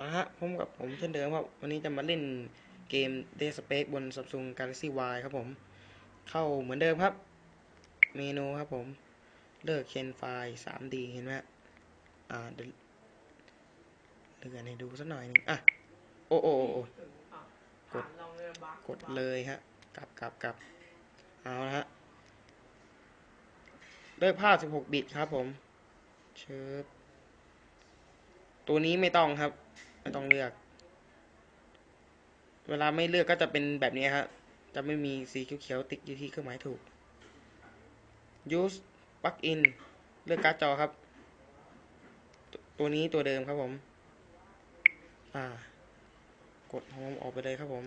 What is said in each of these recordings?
อะฮะผมกับผมเช่นเดิมครับ วันนี้จะมาเล่นเกม d e a Space บน Samsung Galaxy Y ครับผม เข้าเหมือนเดิมครับ เมนูครับผม เลือกเคนไฟล์ 3D เห็นไหมอ่าเดี๋ยวเลื่อนให้ดูสักหน่อยหนึงอะ โอ้โอ้โอ้กด กดเลยฮะ กลับกลับกลับเอาละฮะเลือกภาพ 16 บิตครับผมเชิญตัวนี้ไม่ต้องครับ ไม่ต้องเลือก เวลาไม่เลือกก็จะเป็นแบบนี้ครับจะไม่มีสีเขียวๆติดอยู่ที่เครื่องหมายถูก use plug in เลือกการ์ดจอครับ ตัวตัวนี้ตัวเดิมครับผม อ่า กดโฮมออกไปเลยครับผม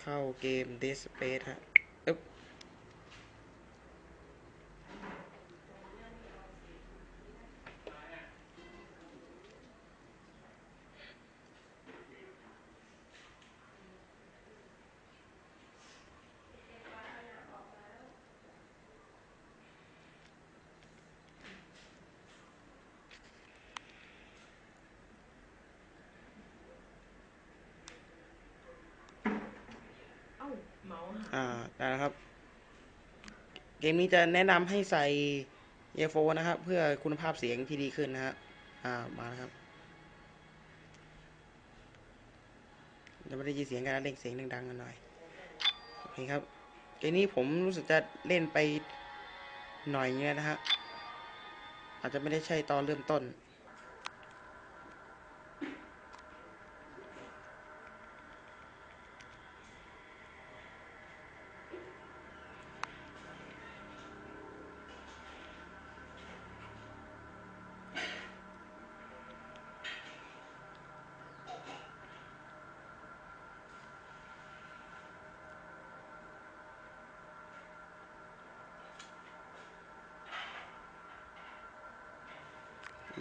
เข้าเกม Dead Space ฮะ เมาส์หาอ่าได้แล้วครับ เกมนี้จะแนะนำให้ใส่เอโฟนะครับ เพื่อคุณภาพเสียงที่ดีขึ้นนะฮะอ่ามาแล้วครับจะไม่ได้ยินเสียงกันนะเล่งเสียงดังๆกันหน่อยโอเคครับเกมนี้ผมรู้สึกจะเล่นไปหน่อยเงี้ยนะฮะอาจจะไม่ได้ใช่ตอนเริ่มต้น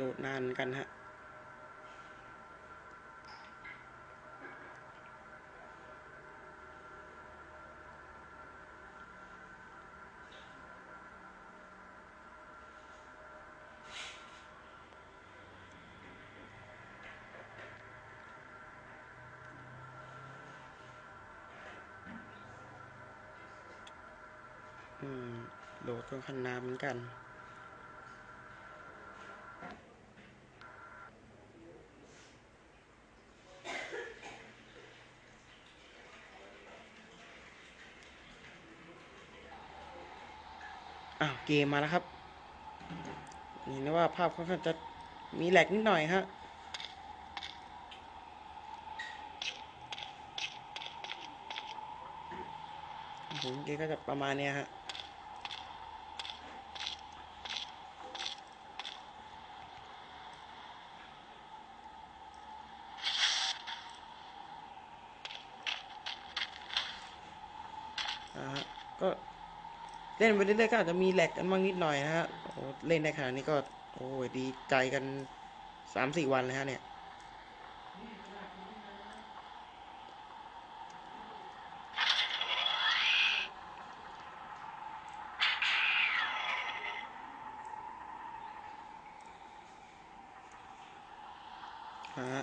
โหลดนานกันฮะโหลดค่อนข้างนานเหมือนกัน อ้าวเกมมาแล้วครับเห็นได้ว่าภาพค่อนข้างจะมีแหลกนิดหน่อยฮะผมเกมก็จะประมาณเนี้ยฮะอ่าฮะก็ เล่นไปเรื่อยๆก็อาจจะมีแหลกกันบ้างนิดหน่อยนะฮะโอ้เล่นได้ขนาดนี้ก็ โอ้ยดีใจกันสามสี่วันเลยฮะเนี่ยฮะ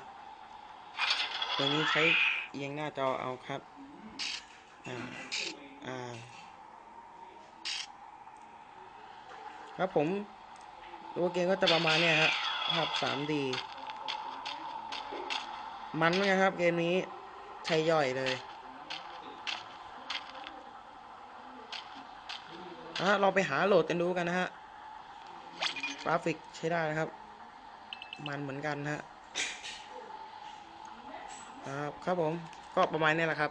ตัวนี้ใช้เอียงหน้าจอเอาครับ อ่า อ่า ครับผมตัวเกมก็จะประมาณเนี้ยฮะภาพ 3D มันไงครับเกมนี้ใช้ย่อยเลยอะเราไปหาโหลดกันดูกันนะฮะกราฟิกใช้ได้นะครับ มันเหมือนกันฮะครับครับผมก็ประมาณนี้แหละครับ